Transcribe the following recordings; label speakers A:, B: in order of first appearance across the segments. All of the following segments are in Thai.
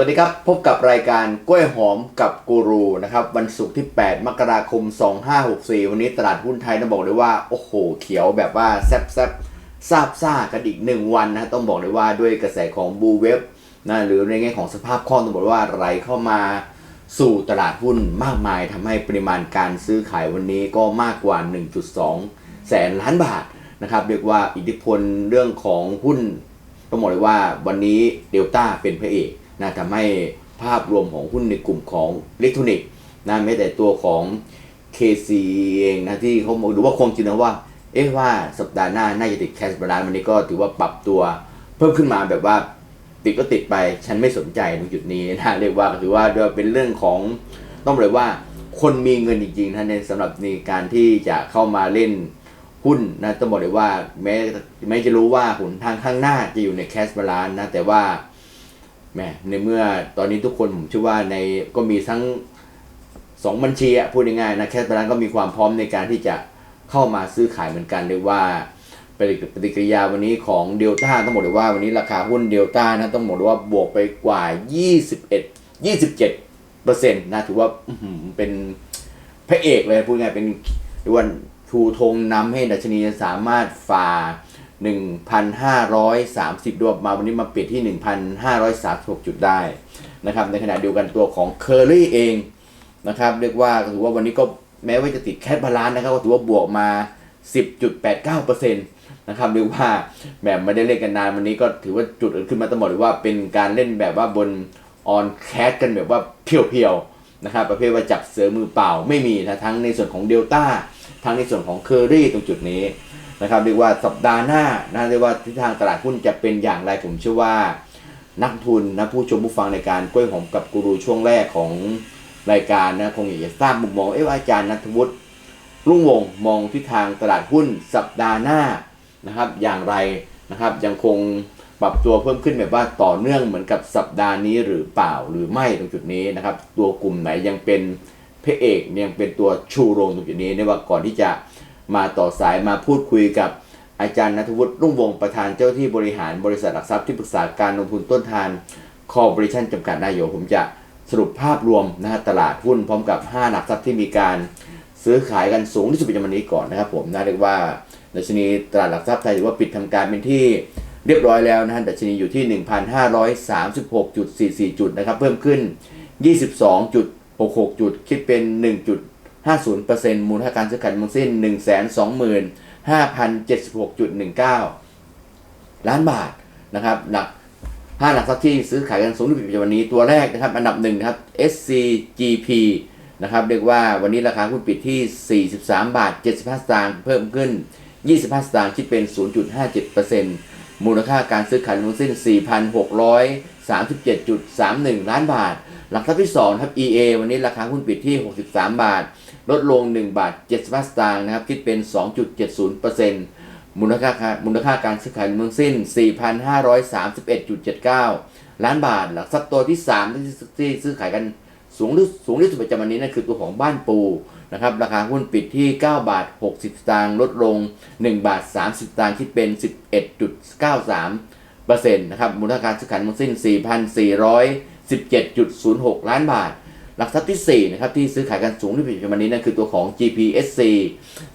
A: สวัสดีครับพบกับรายการกล้วยหอมกับกูรูนะครับวันศุกร์ที่ 8 มกราคม 2564 วันนี้ตลาดหุ้นไทยต้องบอกเลยว่า โอ้โห เขียวแบบว่าแซบแซบซาบซ่ากันอีกหนึ่งวันนะต้องบอกเลยว่าด้วยกระแสของบูเว็บนะหรือในแง่ของสภาพคล่องต้องบอกว่าไหลเข้ามาสู่ตลาดหุ้นมากมายทำให้ปริมาณการซื้อขายวันนี้ก็มากกว่า 1.2 แสนล้านบาทนะครับเรียกว่าอิทธิพลเรื่องของหุ้นต้องบอกเลยว่าวันนี้เดลต้าเป็นพระเอก นะทำให้ภาพรวมของหุ้นในกลุ่มของอิเล็กทรอนิกส์นะแม้แต่ตัวของ KC เองนะที่เขาบอกดูว่าคงจริงนะว่า เอ๊ะว่าสัปดาห์หน้า น่าจะติดแคสบาลานวันนี้ก็ถือว่าปรับตัวเพิ่มขึ้นมาแบบว่าติดก็ติดไปฉันไม่สนใจตรงจุดนี้นะเรียกว่าถือว่าเป็นเรื่องของต้องบอกเลยว่าคนมีเงินจริงๆนะในสำหรับในการที่จะเข้ามาเล่นหุ้นนะต้องบอกเลยว่าแม้แม้จะรู้ว่าหนทางข้างหน้าจะอยู่ในแคสบาลานนะแต่ว่า แหมในเมื่อตอนนี้ทุกคนผมเชื่อว่าในก็มีทั้งสองบัญชีอะพูดง่ายๆนะแคสบาลานก็มีความพร้อมในการที่จะเข้ามาซื้อขายเหมือนกันเรียกว่าปฏิปฏิกิริยาวันนี้ของเดลต้าต้องบอกเลยว่าวันนี้ราคาหุ้นเดลต้านะต้องบอกเลยว่าบวกไปกว่า 21 27เปอร์เซ็นต์นะถือว่าเป็นพระเอกเลยพูดง่ายๆเป็นเรียกว่าชูธงนำให้ดัชนีสามารถฝ่า 1,530ด้วยมาวันนี้มาปิดที่ 1,536 จุดได้นะครับในขณะเดียวกันตัวของเคอรี่เองนะครับเรียกว่าถือว่าวันนี้ก็แม้ว่าจะติดแคทบาลานซ์นะครับก็ถือว่าบวกมา 10.89%นะครับเรียกว่าแบบไม่ได้เล่นกันนานวันนี้ก็ถือว่าจุดขึ้นมาต้องบอกเลยว่าเป็นการเล่นแบบว่าบนออนแคสกันแบบว่าเพียวๆนะครับประเภทว่าจับเสือมือเปล่าไม่มีนะทั้งในส่วนของเดลต้าทั้งในส่วนของเคอรี่ตรงจุดนี้ นะครับเรียกว่าสัปดาห์หน้านะเรียกว่าทิศทางตลาดหุ้นจะเป็นอย่างไรผมเชื่อว่า นักทุนนะผู้ชมผู้ฟังในการกล้วยหอมกับกูรูช่วงแรกของรายการนะคงอยากจะทราบมุมมองเอ๊ะอาจารย์นัทวุฒิรุ่งวงมองทิศทางตลาดหุ้นสัปดาห์หน้านะครับ อย่างไรนะครับยังคงปรับตัวเพิ่มขึ้นแบบว่าต่อเนื่องเหมือนกับสัปดาห์นี้หรือเปล่าหรือไม่ตรงจุดนี้นะครับ ตัวกลุ่มไหนยังเป็นพระเอกยังเป็นตัวชูโรงตรงจุดนี้ในว่าก่อนที่จะ มาต่อสายมาพูดคุยกับอาจารย์นัทวุฒิรุ่งวงประธานเจ้าที่บริหารบริษัทหลักทรัพย์ที่ปรึกษาการลงทุนต้นทานคอร์ปอเรชั่นจำกัดนายโยผมจะสรุปภาพรวมนะฮะตลาดหุ้นพร้อมกับ 5 หลักทรัพย์ที่มีการซื้อขายกันสูงที่สุดประจำวันนี้ก่อนนะครับผมนะเรียกว่าดัชนีตลาดหลักทรัพย์ไทยถือว่าปิดทำการเป็นที่เรียบร้อยแล้วนะฮะดัชนีอยู่ที่ 1,536.44 จุดนะครับเพิ่มขึ้น 22จุด66 จุดคิดเป็น 50%มูลค่าการซื้อขายทั้งสิ้น 125,076.19 ล้านบาทนะครับหลัก5หลักทรัพย์ที่ซื้อขายกันสูงที่สุดในวันนี้ตัวแรกนะครับ อันดับหนึ่งนะครับ SCGP นะครับเรียกว่าวันนี้ราคาหุ้นปิดที่ 43 บาท 75 สตางค์เพิ่มขึ้น 25 สตางค์คิดเป็น 0.57%มูลค่าการซื้อขายทั้งสิ้น 4,637.31 ล้านบาท หลักทรัพย์ที่2ครับ EA วันนี้ราคาหุ้นปิดที่ 63 บาท ลดลง 1 บาท 75 สตางค์นะครับ คิดเป็น 2.70%มูลค่ามูลค่าการซื้อขายทั้งสิ้น 4,531.79 ล้านบาท หลักทรัพย์ตัวที่ 3 ที่ที่ซื้อขายกันสูงที่สูงที่สุดประจำวันนี้นั่นคือตัวของบ้านปูนะครับ ราคาหุ้นปิดที่ 9 บาท 60 สตางค์ลดลง 1 บาท 30 สตางค์คิดเป็น 11.93เปอร์เซ็นต์นะครับมูลค่าการซื้อขายทั้งสิ้น 4,417.06 ล้านบาท หลักทรัพย์ที่4นะครับที่ซื้อขายกันสูงที่สุดในวันนี้นั่นคือตัวของ GPSC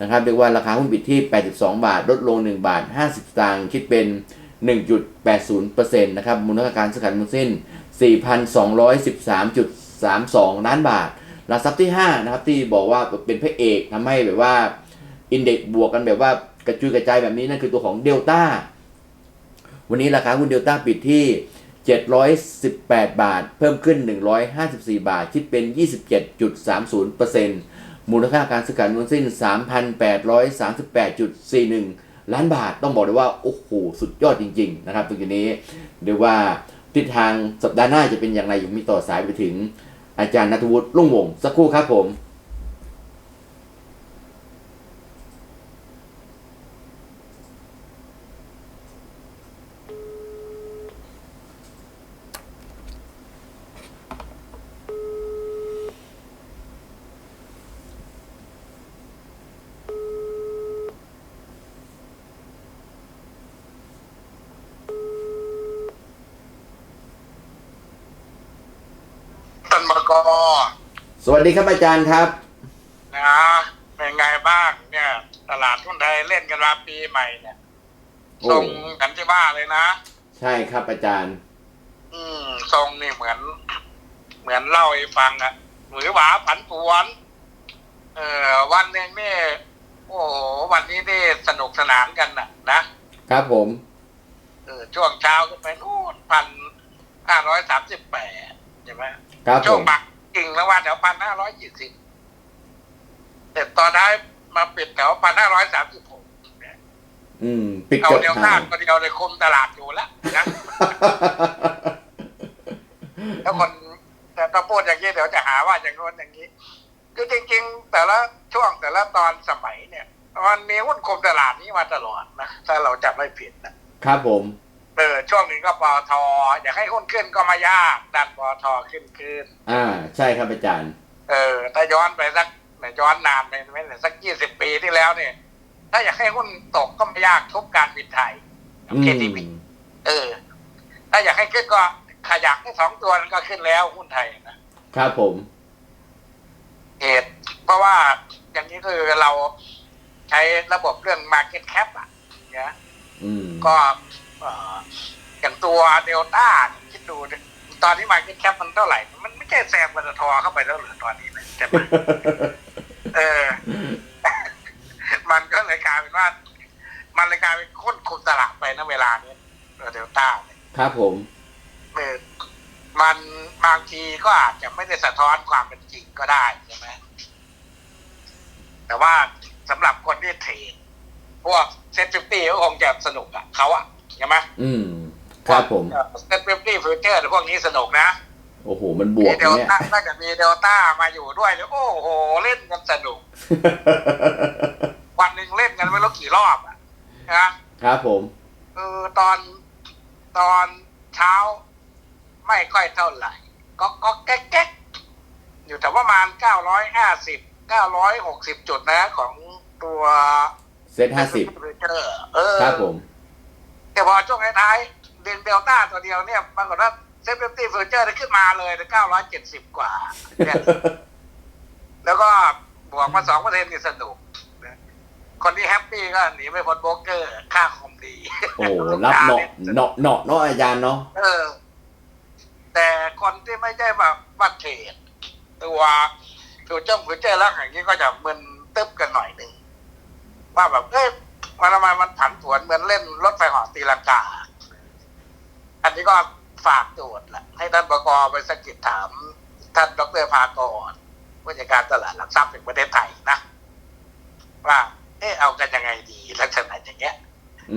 A: นะครับเรียกว่าราคาหุ้นปิดที่ 82 บาท ลดลง 1 บาท 50 สตางค์คิดเป็น 1.80%นะครับมูลค่าการซื้อขายทั้งสิ้น 4,213.32 ล้านบาท หลักทรัพย์ที่5นะครับที่บอกว่าเป็นพระเอกทำให้แบบว่าอินเด็กซ์บวกกันแบบว่ากระจุยกระจายแบบนี้นั่นคือตัวของเดลต้าวันนี้ราคาหุ้นเดลต้าปิดที่ 718 บาท เพิ่มขึ้น 154 บาท คิดเป็น 27.30%มูลค่าการซื้อขายทั้งสิ้น 3,838.41 ล้านบาท ต้องบอกเลยว่า โอ้โห สุดยอดจริง ๆ นะครับตรงนี้เรียกว่าทิศทางสัปดาห์หน้าจะเป็นอย่างไรยู่มีต่อสายไปถึงอาจารย์นัทวุฒิรุ่งวง สักครู่ครับผม
B: ส
A: สวัสดีครับอาจารย์ครับ
B: นะเป็นไงบ้างเนี่ย ตลาดหุ้นไทยเล่นกันมาปีใหม่เนี่ย
A: โอ้
B: ทรงกันที่บ้าเลยนะ
A: ใช่ครับอาจารย์
B: อืมทรงนี่เหมือน เหมือนเล่าให้ฟังอะหรือหวาผันผวน เออวันหนึ่งนี่โอ้โหวันนี้นี่สนุกสนานกันนะนะ ครับ
A: ผม
B: เออช่วงเช้าขึ้นไปนู่นพันห้าร้อยสามสิบแปดใช่ไหม
A: ครับผ
B: ช่วง
A: ม
B: ปั กกิ่งแล้วว่าแถวพันห้าร้อยยี่สิบแต่ตอนท้ายมาปิดแถวพันห้าร้อยสามสิบหก
A: อืม ปิด
B: เอา
A: เกือบ
B: แนว
A: ทา
B: ต้างนก็เดียวเลยคุมตลาดอยู่แล้วนะแล้วคนแต่ถ้าพูดอย่างนี้เดี๋ยวจะหาว่าอย่างโน้นอย่างนี้คือจริง ๆ แต่ละช่วงแต่ละตอนสมัยเนี่ยมันมีหุ้นคุมตลาดนี้มาตลอดนะถ้าเราจำไม่ผิดนะครับ
A: ผม
B: เออช่วงหนึ่งก็ปอทอยากให้หุ้นขึ้นก็มายากดันปอทขึ้นขึ้น
A: อ่าใช่ครับอาจารย์
B: เออถ้าย้อนไปสักไม่ย้อนนานไปไม่ไหนสักยี่สิบปีที่แล้วเนี่ย ถ้าอยากให้หุ้นตกก็ไม่ยากทุบการบินไทยกับ
A: อื
B: เค
A: ม
B: ทีพีเออ ถ้าอยากให้ขึ้นก็ขยักให้สองตัวนั้นก็ขึ้นแล้วหุ้นไทยนะครับ
A: ผม
B: เหตุเพราะว่าอย่างนี้คือเราใช้ระบบเรื่อง Market Cap อะเนี่ย
A: อืม
B: ก็เอ่ออย่างตัวเดลต้าคิดดูดิตอนนี้ Market Cap มันเท่าไหร่ มันไม่ใช่แซงปตทเข้าไปแล้วเหรือตอนนี้เลยใช่ไหมเออ มันก็เลยกลายเป็นว่า มันเลยกลายเป็นค้นคุมตลาดไปนะเวลานี้เดลต้าเนี่ย
A: ครับผม
B: เออมันบางทีก็อาจจะไม่ได้สะท้อนความเป็นจริงก็ได้ใช่ไหมแต่ว่าสำหรับคนที่เทรดพวกเซ็ตฟิฟตี้ก็คงจะสนุกอะเขาอะ ใช่ไหม
A: อืมครับผม
B: เซ็ตฟิฟตี้ฟิวเจอร์พวกนี้สนุกนะ
A: โอ้โห มันบวก
B: มีเดล
A: เนี่ย
B: ต้าถ้าเกิดมีเดลต้ามาอยู่ด้วยเนี่ยโอ้โห เล่นกันสนุก วันหนึ่งเล่นกันไม่รู้กี่รอบอะนะครับ
A: ผม
B: เออตอนตอนเช้า ไม่ค่อยเท่าไหร่ ก็ก็แก๊กแก๊กอยู่แต่ประมาณเก้าร้อยห้าสิบเก้าร้อยหกสิบจุดนะของตัว
A: เซตห้าสิบ
B: เออ
A: ครับผม
B: แต่พอช่วงท้ายๆเดือนเดลต้าตัวเดียวเนี่ยปรากฏว่าเซฟตี้ฟิวเจอร์ได้ขึ้นมาเลยเก้าร้อยเจ็ดสิบกว่าเนี่ยแล้วก็บวกมาสองเปอร์เซ็นต์นี่สนุกนะคนที่แฮปปี้ก็หนีไม่พ้นโบรกเกอร์ ค่าคอมดี
A: โอ้โหรับเนาะเนาะเนาะเนาะอาจารย์เนาะ
B: เออ แต่คนที่ไม่ใช่แบบบัตรเทรดตัวฟิวเจอร์ฟิวเจอร์แล้วอย่างนี้ก็จะมึนตึ๊บกันหน่อยหนึ่งว่าแบบเอ้ย มันทำไมมันผันผวนเหมือนเล่นรถไฟเหอตีลังกา อันนี้ก็ฝากตรวจแหละให้ท่านประกอบไปสกิดถาม ท่านดรภากรผู้จัดการตลาดหลักทรัพย์แห่งประเทศไทยนะว่าเออเอากันยังไงดีลักษณะอย่างเงี้ย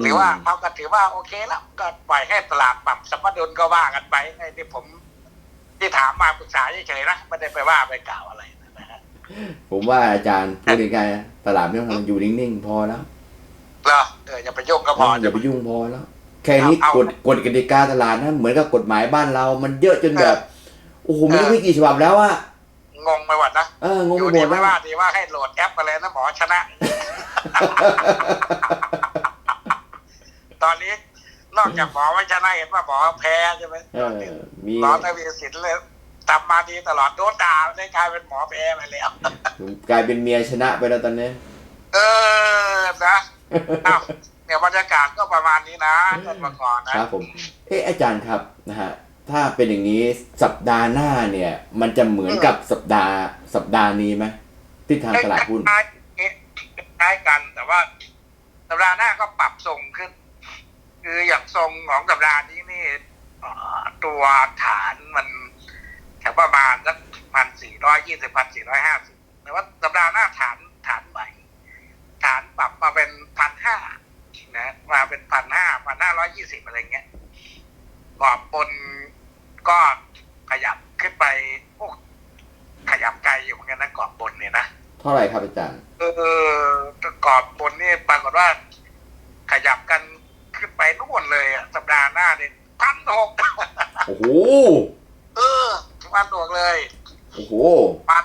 B: หรือว่าเอาก็ถือว่าโอเคแล้วก็ปล่อยให้ตลาดปรับสมดุลก็ว่ากันไปไอ้ที่ผม ที่ถามมาปรึกษาเฉยๆนะไม่ได้ไปว่าไปกล่าวอะไรนะฮะ
A: ผมว่าอาจารย์พูดยังไงตลาดไม่ต้องทำอยู่นิ่งๆพอแล้ว
B: เหรอเอออย่าไปยุ่งก็พอ
A: อย่าไปยุ่งพอแล้ว แค่นี้
B: เอา
A: กฎกฎกติกาตลาดนะเหมือนกับกฎหมายบ้านเรา มันเยอะจนแบบโอ้โหไม่รู้มีกี่ฉบับแล้วอะ
B: งงไปหมดนะ
A: เอองง
B: อ
A: ไป
B: ยู่
A: หม
B: ดี
A: ดแล้
B: ไม่
A: ว
B: ว่าดีว่าให้โหลดแอปอะไรนะหมอชนะ ตอนนี้นอกจากหมอไม่ชนะเห็นว่าหมอแพ้ใช่ไหม
A: เออมี
B: หมอทวีสินเลยทำมาดีตลอดโดนด่าได้กลายเป็นหมอแพ้ไปแล้ว
A: กลายเป็นเมียชนะไปแล้วตอนนี้
B: เออนะ อ้าวเนี่ยบรรยากาศก็ประมาณนี้นะท่านประกอบนะครับ
A: ผมเอออาจารย์ครับนะฮะถ้าเป็นอย่างนี้สัปดาห์หน้าเนี่ย มันจะเหมือนกับสัปดาห์ สัปดาห์นี้ไหมทิศทางตลาดหุ้น
B: คล้ายๆคล้ายกัน แต่ว่าสัปดาห์หน้าก็ปรับทรงขึ้น คืออย่างทรงของสัปดาห์นี้นี่เอ่อตัวฐานมันแถวประมาณสักพันสี่ร้อยยี่สิบพันสี่ร้อยห้าสิบแต่ว่าสัปดาห์หน้าฐานฐานใหม่ ฐานปรับมาเป็นพันห้านะมาเป็นพันห้าพันห้าร้อยยี่สิบอะไรเงี้ยกรอบบนก็ขยับขึ้นไปโอ้ขยับไกลอยู่เหมือนกันนะกรอบบนเนี่ยนะ
A: เท่าไหร่ครับอาจารย์
B: เออกรอบบนนี่ปรากฏว่า ขยับกันขึ้นไปนู่นเลยอะสัปดาห์หน้าเนี่ยพันหก
A: โอ้โห
B: เออพันหกเลย
A: โอ้โห
B: พัน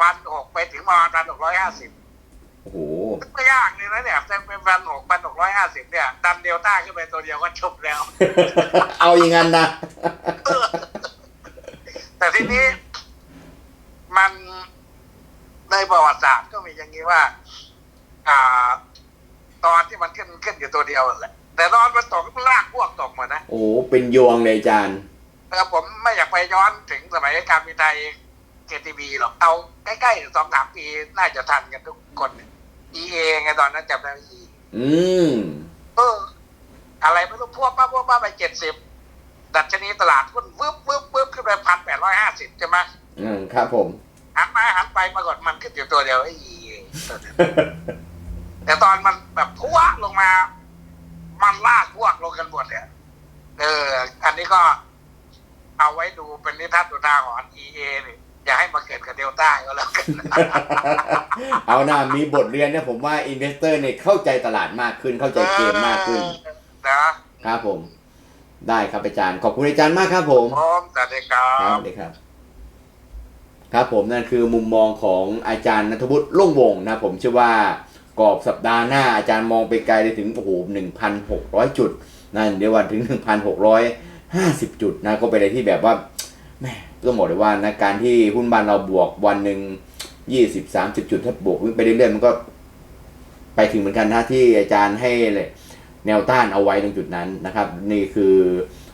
B: พันหกไปถึงประมาณพันหกร้อยห้าสิบ
A: โอ้โห
B: ไม่ยากเลยนะเนี่ยแต่เป็นพันหกพันหกร้อยห้าสิบเนี่ยดันเดลต้าขึ้นไปตัวเดียวก็จบแล้ว
A: เอาอย่างนั้นนะ
B: แต่ทีนี้มันประวัติศาสตร์ก็มีอย่างนี้ว่า อ่า ตอนที่มันขึ้นขึ้นอยู่ตัวเดียวแหละ แต่ตอนมันตกมันลากพวกตกหมดนะ
A: โอ้เป็นยวงเลยอาจารย์
B: เออผมไม่อยากไปย้อนถึงสมัยการบินไทย เจทีบีหรอกเอาใกล้ๆสองสามปีน่าจะทันกันทุกคนเอเอไงตอนนั้นจำได้อี
A: อืม
B: เอออะไรไม่รู้พวกป้าพวกป้าไปเจ็ดสิบดัชนีตลาดหุ้นวืบวืบวืบขึ้นไปพันแปดร้อยห้าสิบใช่ไหม
A: อืมครับผม
B: หันมาหันไปปรากฏมันขึ้นอยู่ตัวเดียวไอ้อีตัวเดียวแต่ตอนมันแบบพวกลงมา มันลากพวกลงกันหมดเนี่ยเออ อันนี้ก็เอาไว้ดูเป็นนิทรรศอุทาหรณ์ EA นี่ อย่าให้มาเกิดกับเดลต้าก็แล้วกัน
A: เอาหน้ามีบทเรียนเนี่ยผมว่าอินเวสเตอร์เนี่ยเข้าใจตลาดมากขึ้น เข้าใจเกมมากขึ้น
B: นะครับ
A: ผม ได้ครับอาจารย์ ขอบคุณอาจารย์มากครับผม
B: พร้อมสวัสดีครั
A: ครับบสวัสดีครับ ครับผมนั่นคือมุมมองของอาจารย์นัทวุฒิลุ่งวงศ์นะผมเชื่อว่ากรอบสัปดาห์หน้าอาจารย์มองไปไกลเลยถึงโอ้โหหนึ่งพันหกร้อยจุด นั่นเดี๋ยววันถึงหนึ่งพันหกร้อยห้าสิบจุดนะก็เป็นอะไรที่แบบว่าแหม่ ต้องบอกเลยว่านะการที่หุ้นบ้านเราบวกวันหนึ่งยี่สิบสามสิบจุดถ้าบวกไปเรื่อยๆมันก็ ไปถึงเหมือนกันนะที่อาจารย์ให้เลยแนวต้านเอาไว้ตรงจุดนั้นนะครับ นี่คือ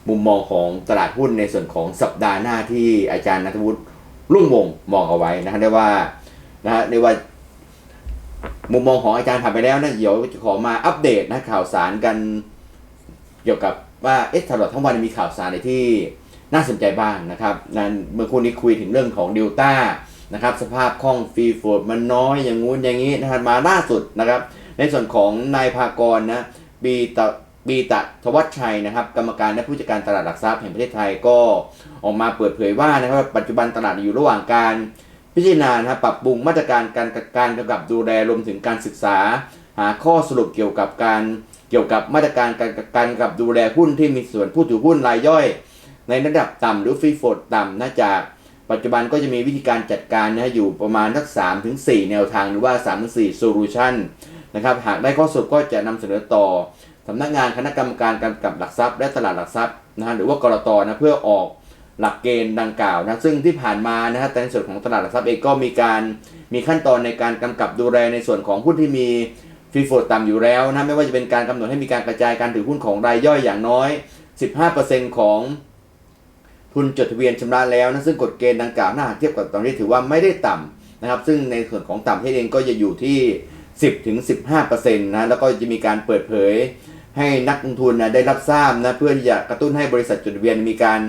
A: มุมมองของตลาดหุ้นในส่วนของสัปดาห์หน้าที่อาจารย์นัทวุฒิรุ่งวงมองเอาไว้นะครับได้ว่านะฮะได้ว่า มุมมองของอาจารย์ผ่านไปแล้วนะเดี๋ยวจะขอมาอัปเดตนะข่าวสารกัน เกี่ยวกับว่าเอ๊ะตลอดทั้งวันมีข่าวสารอะไรที่ น่าสนใจบ้างนะครับนั้นเมื่อคู่นี้คุยถึงเรื่องของเดลต้านะครับสภาพคล่องฟรีโฟดมันน้อยอย่างงู้นอย่างนี้นะครับมาล่าสุดนะครับ ในส่วนของนายภากรนะบีตะบีตะทวัชชัยนะครับ กรรมการและผู้จัดการตลาดหลักทรัพย์แห่งประเทศไทยก็ออกมาเปิดเผยว่านะครับปัจจุบันตลาดอยู่ระหว่างการพิจารณานะครับปรับปรุงมาตรการการการกำกับดูแลรวมถึงการศึกษา หาข้อสรุปเกี่ยวกับการเกี่ยวกับมาตรการการการกำกับดูแลหุ้นที่มีส่วนผู้ถือหุ้นรายย่อย ในระดับต่ำหรือฟรีโฟดต่ำนะจากปัจจุบันก็จะมีวิธีการจัดการนะอยู่ประมาณสักสามถึงสี่แนวทางหรือว่า3ามถึงสี่โซลูชันนะครับหากได้ข้อสรุปก็จะนำเสนอต่อสำนักงานคณะกรรมการกำกับหลักทรัพย์ และตลาดหลักทรัพย์นะฮะหรือว่ากรตนะเพื่อออกหลักเกณฑ์ดังกล่าวนะซึ่งที่ผ่านมานะฮะแต่ในส่วนของตลาดหลักทรัพย์เองก็มีการมีขั้นตอนในการกำกับดูแลในส่วนของหุ้นที่มีฟรีโฟดต่ำอยู่แล้วนะไม่ว่าจะเป็นการกำหนดให้มีการกระจายการถือหุ้นของรายย่อยอย่างน้อย 15%ของ ทุนจดทะเบียนชำระแล้วนะซึ่งกฎเกณฑ์ดังกล่าวถ้าเทียบกับตอนนี้ถือว่าไม่ได้ต่ำนะครับ ซึ่งในส่วนของต่ำที่เองก็จะอยู่ที่ 10ถึง15%นะแล้วก็จะมีการเปิดเผยให้นักลงทุนนะได้รับทราบนะเพื่อที่จะกระตุ้นให้บริษัทจดทะเบียนมีการ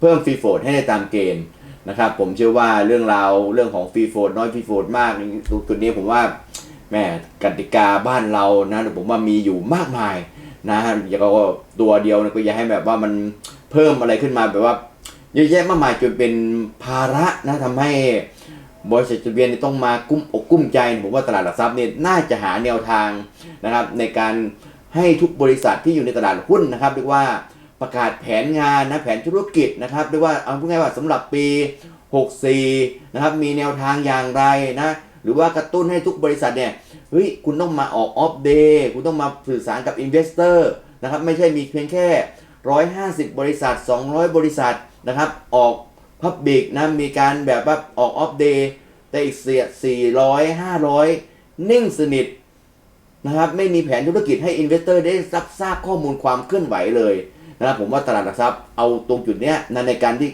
A: เพิ่มฟรีโฟดให้ได้ตามเกณฑ์นะครับ ผมเชื่อว่าเรื่องราวเรื่องของฟรีโฟดน้อยฟรีโฟดมากจุดนี้ผมว่าแม่กติกาบ้านเรานะผมว่ามีอยู่มากมายนะอย่าก็ตัวเดียวนะก็อย่าให้แบบว่ามันเพิ่มอะไรขึ้นมาแบบว่า เยอะแยะมากมายจนเป็นภาระนะทำให้บริษัทจดทะเบียนต้องมากุ้มอกกุ้มใจผมว่าตลาดหลักทรัพย์เนี่ยน่าจะหาแนวทางนะครับในการให้ทุกบริษัทที่อยู่ในตลาดหุ้นนะครับเรียกว่าประกาศแผนงานนะแผนธุรกิจนะครับเรียกว่าเอาพูดง่ายว่าสำหรับปี 64 นะครับมีแนวทางอย่างไรนะหรือว่ากระตุ้นให้ทุกบริษัทเนี่ยเฮ้ยคุณต้องมาออกออฟเดย์คุณต้องมาสื่อสารกับอินเวสเตอร์นะครับไม่ใช่มีเพียงแค่ 150 บริษัท 200 บริษัท นะครับ ออกพับบิกนะ มีการแบบว่าออกออฟเดย์แต่อีกเสีย400 500นิ่งสนิทนะครับ ไม่มีแผนธุรกิจให้อินเวสเตอร์ได้รับทราบข้อมูลความเคลื่อนไหวเลยนะครับผมว่าตลาดหลักทรัพย์เอาตรงจุดเนี้ยนะในการที่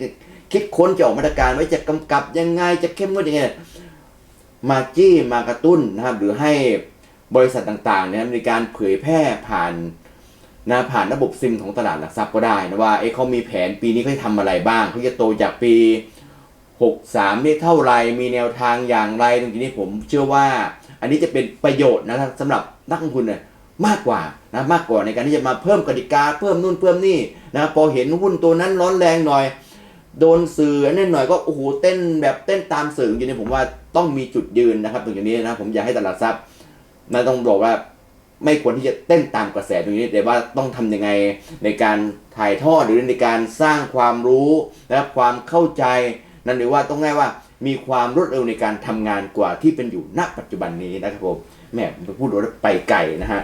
A: คิดค้นจะออกมาตรการไว้จะกำกับยังไงจะเข้มงวดยังไงมาจี้มากระตุ้นนะครับหรือให้บริษัทต่างๆเนี่ยมีการเผยแพร่ผ่าน นะผ่านระบบซิมของตลาดหลักทรัพย์ก็ได้นะว่าเอ้เขามีแผนปีนี้เขาจะทำอะไรบ้างเขาจะโตจากปี 63นี่เท่าไรมีแนวทางอย่างไรตรงนี้ผมเชื่อว่าอันนี้จะเป็นประโยชน์นะครับสำหรับนักลงทุนเนี่ยมากกว่านะมากกว่าในการที่จะมาเพิ่มกติกาเพิ่มนู่นเพิ่มนี่นะพอเห็นหุ้นตัวนั้นร้อนแรงหน่อย โดนสื่ออันนั่นหน่อยก็โอ้โหเต้นแบบเต้นตามสื่อจริงๆผมว่าต้องมีจุดยืนนะครับตรงนี้นะผมอยากให้ตลาดทรัพย์นะต้องบอกว่า ไม่ควรที่จะเต้นตามกระแสตรงนี้แต่ว่าต้องทำยังไงในการถ่ายทอดหรือในการสร้างความรู้นะครับความเข้าใจ นั่นหรือว่าต้องง่ายว่ามีความรวดเร็วในการทำงานกว่าที่เป็นอยู่ณปัจจุบันนี้นะครับผมแหม่พูดโดยไปไกลนะฮะ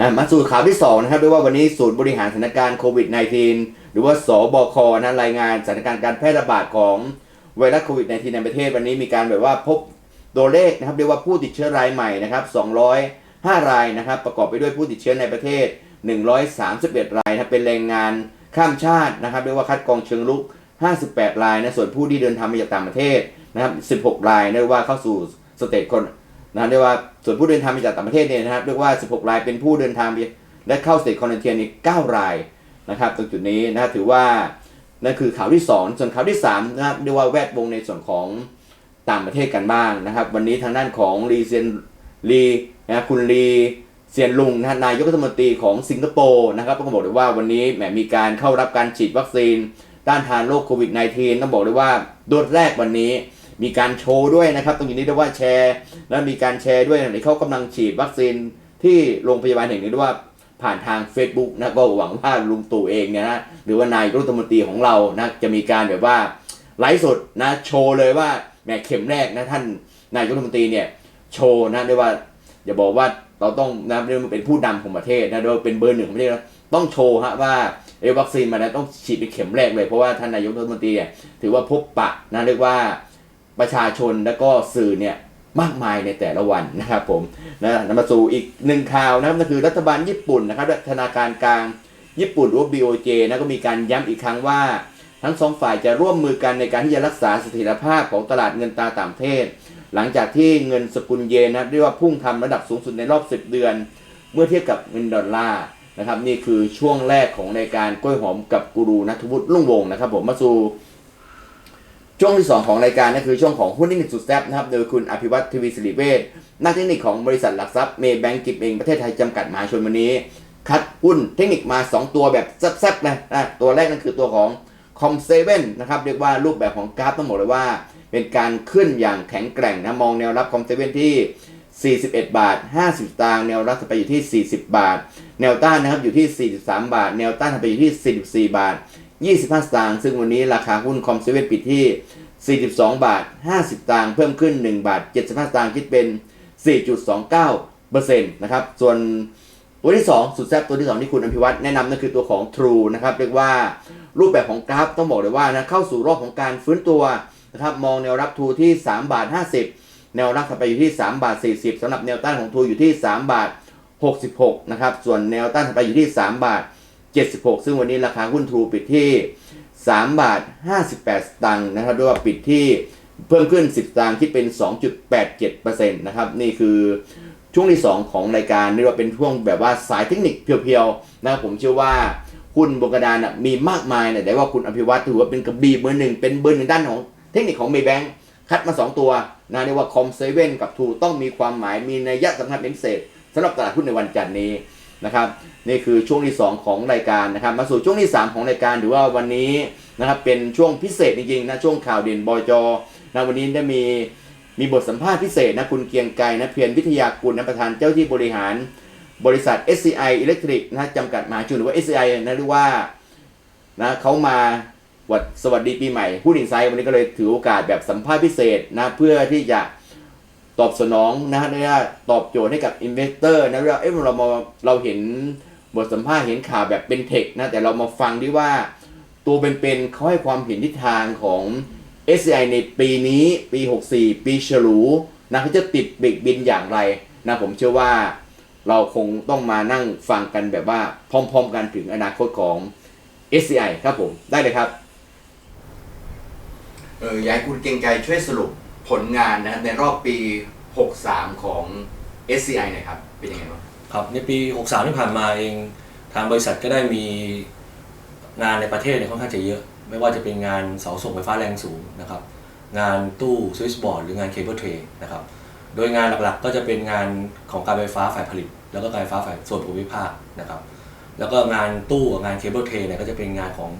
A: อะมาสู่ข่าวที่ 2 นะครับด้วยว่าวันนี้ศูนย์บริหารสถานการณ์โควิด -19 หรือว่าสบคนะรายงานสถานการณ์การแพร่ระบาดของไวรัสโควิด -19 ในประเทศวันนี้มีการแบบว่าพบตัวเลขนะครับเรียกว่าผู้ติดเชื้อรายใหม่นะครับ 5 รายนะครับ ประกอบไปด้วยผู้ติดเชื้อในประเทศ 131 รายนะครับเป็นแรงงานข้ามชาตินะครับเรียกว่าคัดกรองเชิงลุก 58 รายนะส่วนผู้ที่เดินทางมาจากต่างประเทศนะครับ16 รายเรียกว่าเข้าสู่สเตจคนนะเรียกว่าส่วนผู้เดินทางมาจากต่างประเทศเนี่ยนะครับเรียกว่า 16 รายเป็นผู้เดินทางไปและเข้าสเตจคอนเทนเทียนอีก9รายนะครับตรงจุดนี้นะครับถือว่านั่นคือข่าวที่ 2 ส่วนข่าวที่3นะครับเรียกว่าแวดวงในส่วนของต่างประเทศกันบ้างนะครับ วันนี้ทางด้านของลีเซียนลี นะคุณลีเซียนลุงนะนายกรัฐมนตรีของสิงคโปร์นะครับก็บอกเลยว่าวันนี้แหมมีการเข้ารับการฉีดวัคซีนต้านทานโรคโควิด -19 ต้องบอกเลยว่าโดสแรกวันนี้มีการโชว์ด้วยนะครับ ตรงนี้เรียกว่าแชร์ และมีการแชร์ด้วยในเขากำลังฉีดวัคซีนที่โรงพยาบาลแห่งนี้ด้วยว่าผ่านทาง Facebook นะก็หวังว่าลุงตู่เองเนี่ยนะหรือว่านายกรัฐมนตรีของเรานะจะมีการแบบว่าไลฟ์สดนะโชว์เลยว่าแหมเข็มแรกนะท่านนายกรัฐมนตรีเนี่ยโชว์นะด้วยว่า อย่าบอกว่าเราต้องนะเรียกว่าเป็นผู้นำของประเทศนะโดยเป็นเบอร์หนึ่งของประเทศต้องโชว์ฮะว่าเอวัคซีนมาแล้วต้องฉีดเป็นเข็มแรกเลยเพราะว่าท่านนายกรัฐมนตรีเนี่ยถือว่าพบปะนะเรียกว่าประชาชนแล้วก็สื่อเนี่ยมากมายในแต่ละวันนะครับผมนะนำมาสู่อีกหนึ่งข่าวนะครับนั่นคือรัฐบาลญี่ปุ่นนะครับธนาคารกลางญี่ปุ่นหรือว่า BOJ นะก็มีการย้ำอีกครั้งว่า ทั้งสองฝ่ายจะร่วมมือกันในการที่จะรักษาเสถียรภาพของตลาดเงินตราต่างประเทศ หลังจากที่เงินสกุลเยนนะเรียกว่าพุ่งทำระดับสูงสุดในรอบ 10 เดือน เมื่อเทียบกับเงินดอลลาร์นะครับนี่คือช่วงแรกของรายการกล้วยหอมกับกูรูนัทวุฒิรุ่งวงนะครับผมมาสู่ช่วงที่ 2 ของรายการนั่นคือช่วงของหุ้นทคนิคสุดแซ่บนะครับโดยคุณอภิวัตทวีสิริเวชนักเทคนิคของบริษัทหลักทรัพย์เมย์แบงก์กิฟเองประเทศไทยจำกัดมหาชนวันนี้ คัดหุ้นเทคนิคมา 2 ตัวแบบแซ่บๆนะตัวแรกนั่นคือตัวของคอมเซเว่นนะครับเรียกว่ารูปแบบของกราฟต้องบอกเลยว่า เป็นการขึ้นอย่างแข็งแกร่งนะมองแนวรับคอมเซเว่นที่ 41 บาท 50สตางค์แนวรับถัดไปอยู่ที่ 40 บาท แนวต้านนะครับอยู่ที่ 43 บาท แนวต้านถัดไปอยู่ที่ 44 บาท 25สตางค์ซึ่งวันนี้ราคาหุ้นคอมเซเว่นปิดที่ 42 บาท 50สตางค์เพิ่มขึ้น 1 บาท 75สตางค์คิดเป็น 4.29%นะครับส่วนตัวที่ 2 สุดแซ่บตัวที่ 2 ที่คุณอภิวัตแนะนำนั่นคือตัวของ True นะครับเรียกว่ารูปแบบของกราฟต้องบอกเลยว่านะเข้าสู่รอบของการฟื้นตัว นะครับมองแนวรับทูที่3บาท50 แนวรับถัดไปอยู่ที่3บาท40สำหรับแนวต้านของทูอยู่ที่3บาท66นะครับส่วนแนวต้านถัดไปอยู่ที่3บาท76 ซึ่งวันนี้ราคาหุ้นทูปิดที่3บาท58สตางค์นะครับด้วยว่าปิดที่เพิ่มขึ้น 10ตางค์คิดเป็น 2.87%นะครับนี่คือช่วงที่ 2 ของรายการเรียกว่าเป็นช่วงแบบว่าสายเทคนิคเพียวๆนะครับผมเชื่อว่าหุ้นบนกระดานนะมีมากมายนะแต่ว่าคุณอภิวัตถือว่าเป็นกระบี่เบอร์หนึ่งเป็นเบอร์หนึ่งด้านของ เทคนิคของเมย์แบงคัดมา 2 ตัวนะเรียกว่าคอมเซเว่นกับทูต้องมีความหมายมีนัยยะสำคัญเป็นพิเศษสำหรับตลาดหุ้นในวันจันทร์นี้นะครับนี่คือช่วงที่ 2 ของรายการนะครับมาสู่ช่วงที่ 3 ของรายการหรือว่าวันนี้นะครับเป็นช่วงพิเศษจริงๆนะช่วงข่าวเด่นบอยจนะวันนี้ได้มีมีบทสัมภาษณ์พิเศษนะคุณเกียงไกรนะเพียรวิทยากุลนะประธานเจ้าที่บริหาร บริษัท SCI Electric นะจำกัดมหาชนหรือว่า SCI นะหรือว่านะเขามา วัดสวัสดีปีใหม่ผู้ดินไซด์วันนี้ก็เลยถือโอกาสแบบสัมภาษณ์พิเศษนะเพื่อที่จะตอบสนองนะฮะเนี่ยตอบโจทย์ให้กับอินเวสเตอร์นะว่าเอ๊ะเรามาเราเห็นบทสัมภาษณ์เห็นข่าวแบบเป็นเทคนะแต่เรามาฟังดีว่า ตัวเป็นๆเขาให้ความเห็นทิศทางของ SCI ในปีนี้ปี 64 ปีฉลูนะเขาจะติดบรกบินอย่างไรนะผมเชื่อว่าเราคงต้องมานั่งฟังกันแบบว่าพร้อมๆกันถึงอนาคตของ SCI ครับผมได้เลยครับ เอออยากให้คุณเกรงไกรช่วยสรุปผลงานนะครับในรอบปี 63 ของ SCI หน่อยครับ เป็นยังไงบ้าง
C: ครับในปี 63 ที่ผ่านมาเองทางบริษัทก็ได้มีงานในประเทศเนี่ยค่อนข้างจะเยอะ ไม่ว่าจะเป็นงานเสาส่งไฟฟ้าแรงสูงนะครับ งานตู้สวิตช์บอร์ดหรืองานเคเบิลเทรนะครับ โดยงานหลักๆก็จะเป็นงานของการไฟฟ้าฝ่ายผลิต แล้วก็การไฟฟ้าฝ่ายส่วนภูมิภาคนะครับ แล้วก็งานตู้กับงานเคเบิลเทรเนี่ยก็จะเป็นงานของ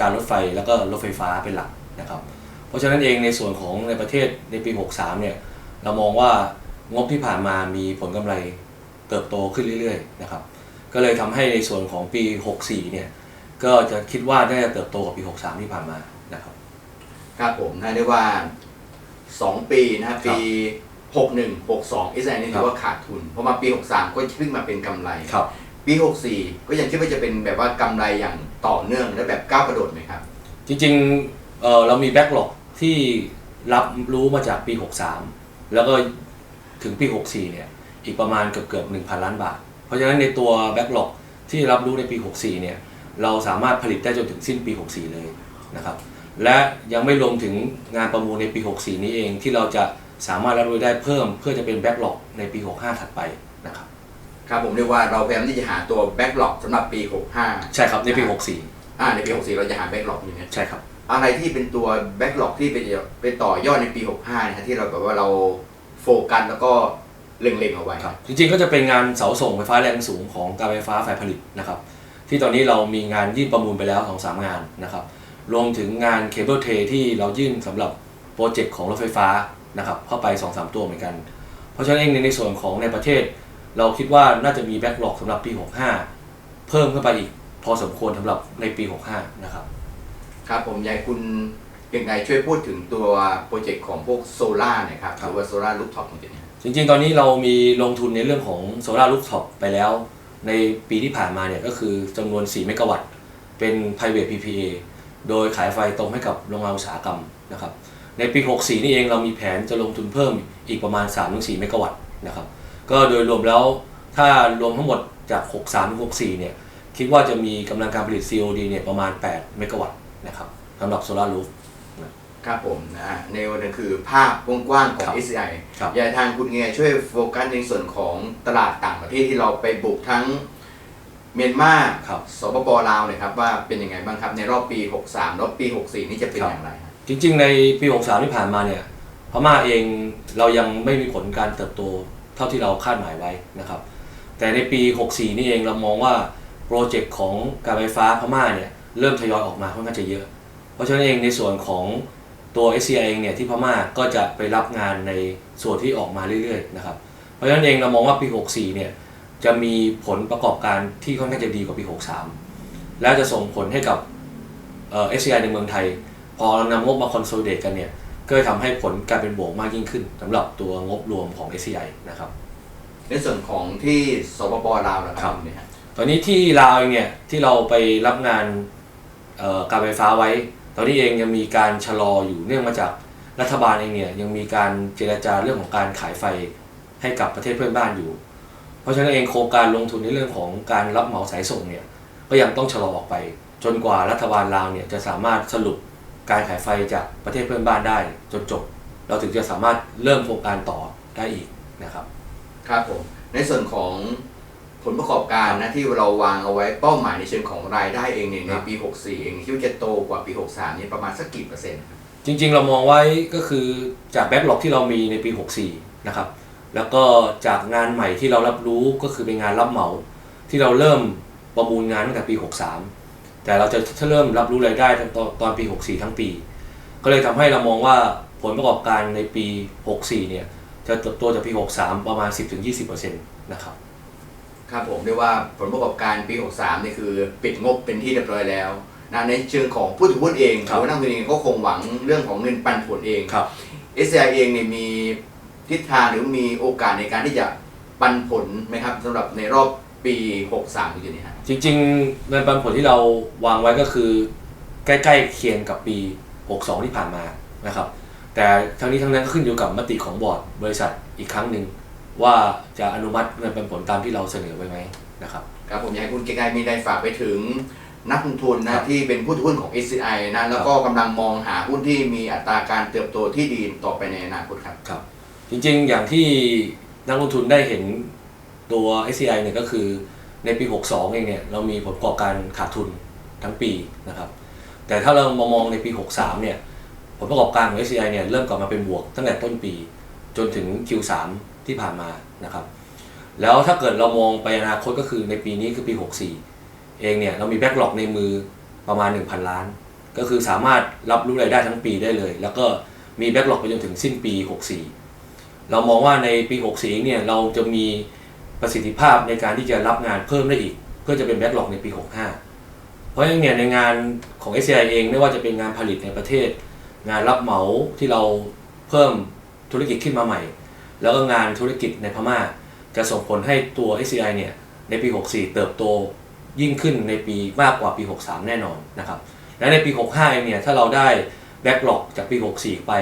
C: การรถไฟแล้วก็รถไฟฟ้าเป็นหลักนะครับ เพราะฉะนั้นเองในส่วนของในประเทศในปี 63 เนี่ยเรามองว่างบที่ผ่านมามีผลกำไรเติบโตขึ้นเรื่อยๆนะครับก็เลยทำให้ในส่วนของปี 64 เนี่ยก็จะคิดว่าน่าจะเติบโตกว่าปี 63 ที่ผ่านมานะครับ
A: ครับผมนะเรียกว่า 2 ปีนะครับปี 61 62 SCI นี่ถือว่าขาดทุนพอมาปี 63 ก็ขึ้นมาเป็นกำไร
C: ครับ
A: ปี 64 ก็ยังคิดว่าจะเป็นแบบว่ากำไรอย่างต่อเนื่องและแบบก้าวกระโดดไหมครับ
C: จริงๆเอ่อเรามีแบ็กหลอก ที่รับรู้มาจากปี 63 แล้วก็ถึงปี 64 เนี่ย อีกประมาณเกือบเกือบ1,000 ล้านบาท เพราะฉะนั้นในตัวแบ็กหลอกที่รับรู้ในปี 64 เนี่ย เราสามารถผลิตได้จนถึงสิ้นปี 64 เลยนะครับ และยังไม่รวมถึงงานประมูลในปี 64 นี้เองที่เราจะสามารถรับรู้ได้เพิ่ม เพื่อจะเป็นแบ็กหลอกในปี 65 ถัดไปนะครับ
A: ครับผมเรียกว่าเราพยายามที่จะหาตัวแบ็กหลอกสำหรับปี 65
C: ใช่ครับในปี
A: อ่าในปี 64 เราจะหาแบ็กหลอกอยู่เนี่ย
C: 64ใช่ครับ
A: อะไรที่เป็นตัวแบ็กหลอกที่เป็นไปต่อยอดในปี 65นะฮะที่เราแบบว่าเราโฟกัสแล้วก็เล็งๆเอาไว้
C: ครับจริงๆก็จะเป็นงานเสาส่งไฟฟ้าแรงสูงของการไฟฟ้าฝ่ายผลิตนะครับ ที่ตอนนี้เรามีงานยื่นประมูลไปแล้ว2องสามงานนะครับ รวมถึงงานเคเบิลเทที่เรายื่นสำหรับโปรเจกต์ของรถไฟฟ้านะครับเข้าไป2อสตัวเหมือนกัน เพราะฉะนั้นเองในในส่วนของในประเทศ เราคิดว่าน่าจะมีแบ็กหลอกสำหรับปี 65 เพิ่มขึ้นไปอีกพอสมควรสำหรับในปี 65 นะครับ
A: ครับผมอยากให้คุณเกรียงไกรช่วยพูดถึงตัวโปรเจกต์ของพวกโซล่าหนะครับ
C: ค
A: ห
C: รับ
A: รือว่าโซล่ารูฟท็อปตรงนี้
C: จริงๆ ตอนนี้เรามีลงทุนในเรื่องของโซลารูฟท็อปไปแล้ว ในปีที่ผ่านมาเนี่ยก็คือจำนวน 4 เมกะวัตต์ เป็น private PPA โดยขายไฟตรงให้กับโรงงานอุตสาหกรรมนะครับในปี 64 นี่เองเรามีแผนจะลงทุนเพิ่มอีกประมาณ 3-4 เมกะวัตต์นะครับก็โดยรวมแล้วถ้ารวมทั้งหมดจาก 63ถึง64 เนี่ยคิดว่าจะมีกำลังการผลิต COD เนี่ยประมาณ 8 เมกะวัตต์ นะครับสำหรับโซลารูฟ
A: ครับผมนะฮะในวันนี้คือภาพกว้างๆของ
C: ครับ
A: SCI
C: ครับ
A: อยากให้ทางคุณเงียช่วยโฟกัสในส่วนของตลาดต่างประเทศที่เราไปบุกทั้งเมียนมา
C: ครับ
A: สปปลาวเนี่ยครับว่าเป็นยังไงบ้างครับ ในรอบปี 63แล้วปี 64 นี่จะเป็น
C: ครับ
A: อย่างไรฮะ
C: จริงๆ ในปี 63 ที่ผ่านมาเนี่ยพม่าเองเรายังไม่มีผลการเติบโตเท่าที่เราคาดหมายไว้นะครับ แต่ในปี 64 นี่เองเรามองว่าโปรเจกต์ของการไฟฟ้าพม่าเนี่ย เริ่มทยอยออกมาค่อนข้างจะเยอะ เพราะฉะนั้นเองในส่วนของตัว SCI เองเนี่ยที่พม่าก็จะไปรับงานในส่วนที่ออกมาเรื่อยๆนะครับ เพราะฉะนั้นเองเรามองว่าปี 64 เนี่ยจะมีผลประกอบการที่ค่อนข้างจะดีกว่าปี 63 แล้วจะส่งผลให้กับเอ่อ SCI ในเมืองไทย พอเรานำงบมาคอนโซลเดตกันเนี่ยก็จะทำให้ผลกลายเป็นบวกมากยิ่งขึ้นสำหรับตัวงบรวมของ SCI นะครับ
A: ในส่วนของที่สปปลาวนะค
C: ครั
A: รับบคุณเนี่ยฮะ
C: ตอนนี้ที่ลาวเองเนี่ยที่เราไปรับงานเอ่อ การไฟฟ้าไว้ ตอนนี้เองยังมีการชะลออยู่เนื่องมาจากรัฐบาลเองเนี่ยยังมีการเจรจาเรื่องของการขายไฟให้กับประเทศเพื่อนบ้านอยู่ เพราะฉะนั้นเองโครงการลงทุนในเรื่องของการรับเหมาสายส่งเนี่ยก็ยังต้องชะลอออกไป จนกว่ารัฐบาลลาวเนี่ยจะสามารถสรุปการขายไฟจากประเทศเพื่อนบ้านได้จนจบ เราถึงจะสามารถเริ่มโครงการต่อได้อีกนะครับ
A: ครับผม ในส่วนของ ผลประกอบการนะที่เราวางเอาไว้เป้าหมายในเชิงของรายได้เองเนี่ยใน
C: ครับ
A: ปี 64 เองคิดว่าจะโตกว่าปี 63นี่ประมาณสักกี่เปอร์เซ็นต์ครับ
C: จริง ๆ เรามองไว้ก็คือจากแบ็กหลอกที่เรามีในปี 64 นะครับ แล้วก็จากงานใหม่ที่เรารับรู้ก็คือเป็นงานรับเหมา ที่เราเริ่มประมูลงานตั้งแต่ปี 63 แต่เราจะเริ่มรับรู้รายได้ตอนตอนปี 64 ทั้งปี ก็เลยทำให้เรามองว่าผลประกอบการในปี 64 เนี่ยจะเติบโตจากปี 63 ประมาณ 10-20%นะครับ
A: ครับผมเรียกว่าผลประกอบการปี 63 นี่คือปิดงบเป็นที่เรียบร้อยแล้วนะในเชิงของผู้ถือหุ้นเองห
C: ครับ
A: รือว่านักลงทุนเองก็คงหวังเรื่องของเงินปันผลเอง
C: ครับ
A: SCI เองเนี่ยมีทิศทางหรือมีโอกาสในการที่จะปันผลไหมครับสำหรับในรอบปี 63ที่อยู่นี้ฮะ
C: จริงๆ เงินปันผลที่เราวางไว้ก็คือ ใกล้ๆเคียงกับปี 62 ที่ผ่านมานะครับ แต่ทั้งนี้ทั้งนั้นก็ขึ้นอยู่กับมติของบอร์ดบริษัทอีกครั้งหนึ่ง ว่าจะอนุมัติเงินปันผลตามที่เราเสนอไว้ไหมนะครับ
A: ครับผมอยากให้คุณเกรงไกรมีได้ฝากไปถึงนักลงทุน
C: ครั
A: นะ
C: บ
A: ที่เป็นผู้ถือหุ้นของ SCI นะแล้วก็กำลังมองหาหุ้นที่มีอัตราการเติบโตที่ดีต่อไปในอนาคตครับ
C: ครับ จริงๆอย่างที่นักลงทุนได้เห็นตัว SCI เนี่ยก็คือในปี 62 เองเนี่ยเรามีผลประกอบการขาดทุนทั้งปีนะครับ แต่ถ้าเรามามองในปี 63 เนี่ยผลประกอบการของ SCI เนี่ยเริ่มกลับมาเป็นบวกตั้งแต่ต้นปีจนถึง Q3 ที่ผ่านมานะครับ แล้วถ้าเกิดเรามองไปอนาคตก็คือในปีนี้คือปี 64 เองเนี่ยเรามีแบ็กหลอกในมือประมาณ 1,000 ล้าน ก็คือสามารถรับรู้รายได้ทั้งปีได้เลย แล้วก็มีแบ็กหลอกไปจนถึงสิ้นปี 64 เรามองว่าในปี 64 เนี่ยเราจะมีประสิทธิภาพในการที่จะรับงานเพิ่มได้อีก เพื่อจะเป็นแบ็กหลอกในปี 65 เพราะฉะนั้นเนี่ยในงานของ SCI เองไม่ว่าจะเป็นงานผลิตในประเทศ งานรับเหมาที่เราเพิ่มธุรกิจขึ้นมาใหม่ แล้วก็งานธุรกิจในพม่า จะส่งผลให้ตัว SCI เนี่ยในปี 64 เติบโตยิ่งขึ้นในปีมากกว่าปี 63 แน่นอนนะครับและในปี 65เองเนี่ยถ้าเราได้แบ็กหลอกจากปี 64 ไป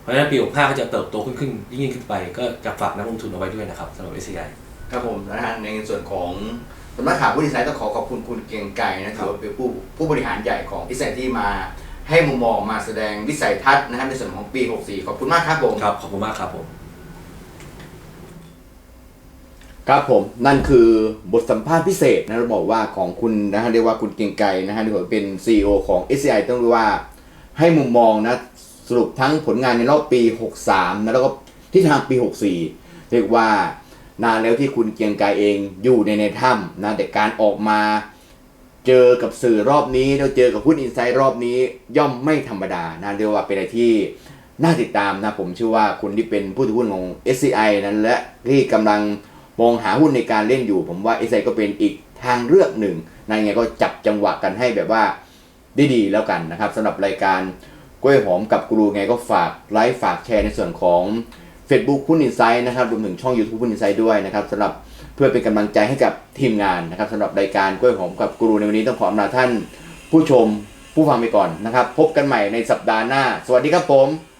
C: เพราะฉะนั้นปี 65 ก็จะเติบโตขึ้นขึ้นยิ่งขึ้นไป ก็จะฝากนักลงทุนเอาไว้ด้วยนะครับสำหรับ SCI
A: ครับผมนะฮะในส่วนของสำนักข่าวผู้ดีไซน์ต้องขอขอบคุณคุณเกรียงไกรนะถือว่าเป็นผู้ผู้บริหารใหญ่ของอิสราเอลที่มาให้มุมมองมาแสดงวิสัยทัศน์นะครับในส่วนของปี 64 ขอบคุณมากครับผม
C: ครับขอบคุณมากครับผม
A: ครับผมนั่นคือบทสัมภาษณ์พิเศษนะเราบอกว่าของคุณนะฮะเรียกว่าคุณเกียงไกรนะฮะที่ว่าเป็น CEO ของ SCI ต้องเรียกว่าให้มุมมองนะสรุปทั้งผลงานในรอบปี 63นะแล้วก็ที่ทางปี 64 เรียกว่านานแล้วที่คุณเกียงไกรเองอยู่ในในถ้ำนะแต่การออกมาเจอกับสื่อรอบนี้แล้วเจอกับหุ้นอินไซด์รอบนี้ย่อมไม่ธรรมดานะเรียกว่าเป็นอะไรที่น่าติดตามนะผมเชื่อว่าคุณที่เป็นผู้ถือหุ้นของ SCI นั้นและที่กำลัง มองหาหุ้นในการเล่นอยู่ ผมว่า s อ i ก็เป็นอีกทางเลือกหนึ่งนะยังไงก็จับจังหวะกันให้แบบว่าดีๆแล้วกันนะครับสำหรับรายการกล้วยหอมกับกูรูไงก็ฝากไลค์ฝากแชร์ในส่วนของ Facebook หุ้นอินไซด์นะครับรวมถึงช่อง YouTube หุ้นอินไซด์ด้วยนะครับสำหรับเพื่อเป็นกำลังใจให้กับทีมงานนะครับสำหรับรายการกล้วยหอมกับกูรูในวันนี้ต้องขออำลาท่านผู้ชมผู้ฟังไปก่อนนะครับ พบกันใหม่ในสัปดาห์หน้า สวัสดีครับผม